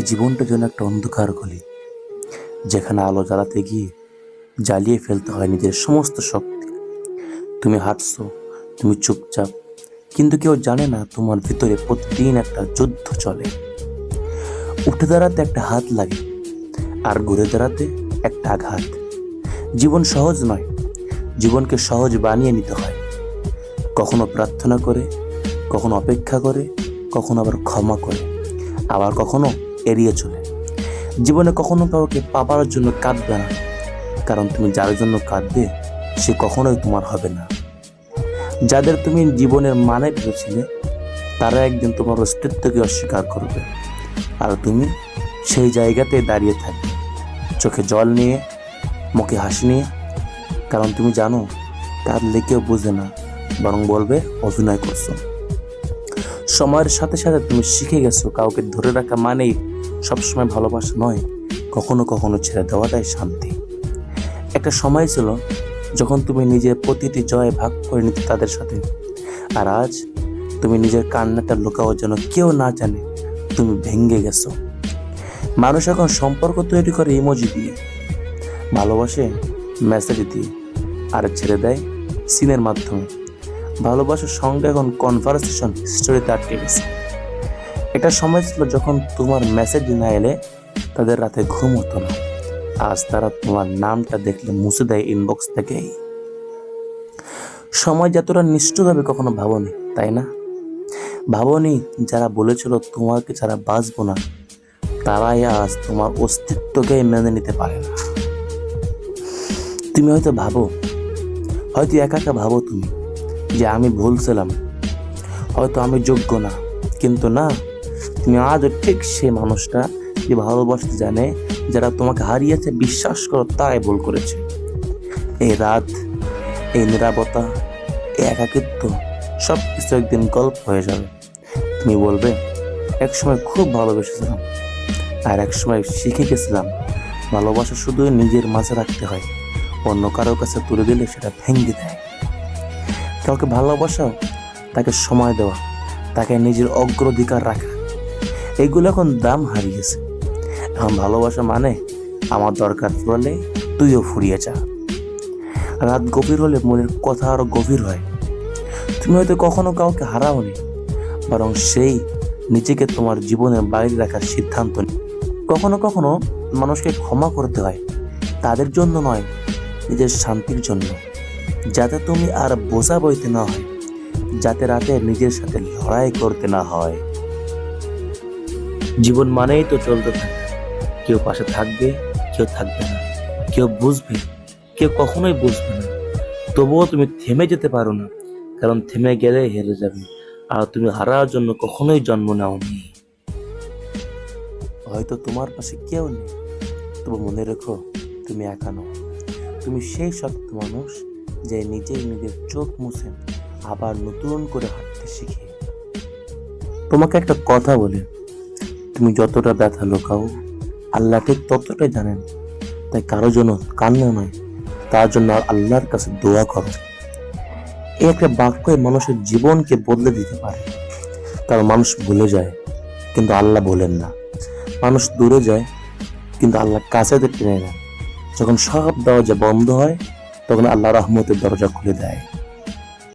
এই জীবনটা যেন একটা অন্ধকার গলি, যেখানে আলো জ্বালাতে গিয়ে জ্বালিয়ে ফেলতে হয় নিজের সমস্ত শক্তি। তুমি হাঁটছো, তুমি চুপচাপ, কিন্তু কেউ জানে না তোমার ভিতরে প্রতিদিন একটা যুদ্ধ চলে। উঠে দাঁড়াতে একটা হাত লাগে, আর ঘুরে দাঁড়াতে একটা আঘাত। জীবন সহজ নয়, জীবনকে সহজ বানিয়ে নিতে হয়। কখনো প্রার্থনা করে, কখনো অপেক্ষা করে, কখনো আবার ক্ষমা করে, আবার কখনো এড়িয়ে চলে। জীবনে কখনো কাউকে পাবার জন্য কাঁদবে না, কারণ তুমি যার জন্য কাঁদবে, সে কখনোই তোমার হবে না। যাদের তুমি জীবনের মানে ভেবেছিলে, তারা একদিন তোমার অস্তিত্বকে অস্বীকার করবে, আর তুমি সেই জায়গাতে দাঁড়িয়ে থাকবে। চোখে জল নিয়ে, মুখে হাসি নিয়ে, কারণ তুমি জানো, কাঁদলে কেউ বোঝে না, বরং বলবে, অভিনয় করছ। সময়ের সাথে সাথে তুমি শিখে গেছো, কাউকে ধরে রাখা মানেই সবসময় ভালোবাসা নয়। কখনো কখনো ছেড়ে দেওয়াটাই শান্তি। একটা সময় ছিল যখন তুমি নিজের প্রতিটি জয় ভাগ করে নিতে তাদের সাথে। আর আজ তুমি নিজের কান্নাটা লুকাওয়ার জন্য কেউ না জানে তুমি ভেঙে গেছো। মানুষ এখন সম্পর্ক তৈরি করে ইমোজি দিয়ে। ভালোবাসে মেসেজ দিয়ে। আর ছেড়ে দেয় সিনের মাধ্যমে। ভালোবাসার সঙ্গে এখন কনভারসেশন স্টোরিতে আটকে গেছে। একটা সময় ছিল যখন তোমার মেসেজ না এলে তাদের রাতে ঘুম হতো না। আজ তারা তোমার নামটা দেখলে মুছে দেয় ইনবক্স থেকেই। সময় যতটা নিষ্ঠুরভাবে কখনো ভাবনি, তাই না? ভাবনি, যারা বলেছিল তোমাকে ছাড়া বাঁচবো না, তারাই আজ তোমার অস্তিত্বকে মেনে নিতে পারে না। তুমি হয়তো ভাবো, হয়তো একা একা ভাবো তুমি যে আমি ভুলছিলাম হয়তো আমি যোগ্য না। কিন্তু না, তুমি আজও ঠিক সে মানুষটা যে ভালোবাসতে জানে, যারা তোমাকে হারিয়েছে, বিশ্বাস করো, তাই ভুল করেছে। এই রাত, এই নিরাপত্তা এই একাকিত্ব সব কিছু একদিন গল্প হয়ে যাবে। তুমি বলবে, একসময় খুব ভালোবেসেছিলাম আর একসময় শিখে গেছিলাম। ভালোবাসা শুধু নিজের মাঝে রাখতে হয়। অন্য কারোর কাছে তুলে দিলে সেটা ভেঙে দেয়। কাউকে ভালোবাসাও তাকে সময় দেওয়া, তাকে নিজের অগ্রাধিকার রাখা। এগুলো এখন দাম হারিয়েছে। এখন ভালোবাসা মানে আমার দরকার পড়লে তুইও ফুরিয়ে যা। রাত গভীর হলে মনের কথা আরও গভীর হয়। তুমি হয়তো কখনো কাউকে হারাওনি, বরং সেই নিজেকে তোমার জীবনের বাইরে রাখার সিদ্ধান্ত নি। কখনো কখনো মানুষকে ক্ষমা করতে হয়, তাদের জন্য নয়, নিজের শান্তির জন্য। যাতে তুমি আর বোঝা বইতে না হয়, যাতে রাতে নিজের সাথে লড়াই করতে না হয়। জীবন মানেই তো চলতে থাকে। কেউ পাশে থাকবে, কেউ থাকবে না। কেউ বুঝবে, কেউ কখনোই বুঝবে না। তবুও তুমি থেমে যেতে পারো না, কারণ থেমে গেলে হেরে যাবে, আর তুমি হারার জন্য কখনোই জন্ম নাওনি। হয়তো তোমার পাশে কেউ নেই, তবু মনে রেখো, তুমি একা নও। তুমি সেই শক্ত মানুষ যে নিজেই নিজের চোখ মুছে আবার নতুন করে হাঁটতে শিখে। তোমাকে একটা কথা বলে। তুমি যতটা ব্যথা লোকাও, আল্লাহ ঠিক ততটাই জানেন। তাই কারও জন্য কান্না নয়, তার জন্য আল্লাহর কাছে দোয়া করো। এই একটা বাক্য মানুষের জীবনকে বদলে দিতে পারে। কারণ মানুষ ভুলে যায়, কিন্তু আল্লাহ বলেন না। মানুষ দূরে যায়, কিন্তু আল্লাহ কাছে টেনে নেন যখন সব দরজা বন্ধ হয় তখন আল্লাহ রহমতের দরজা খুলে দেয়।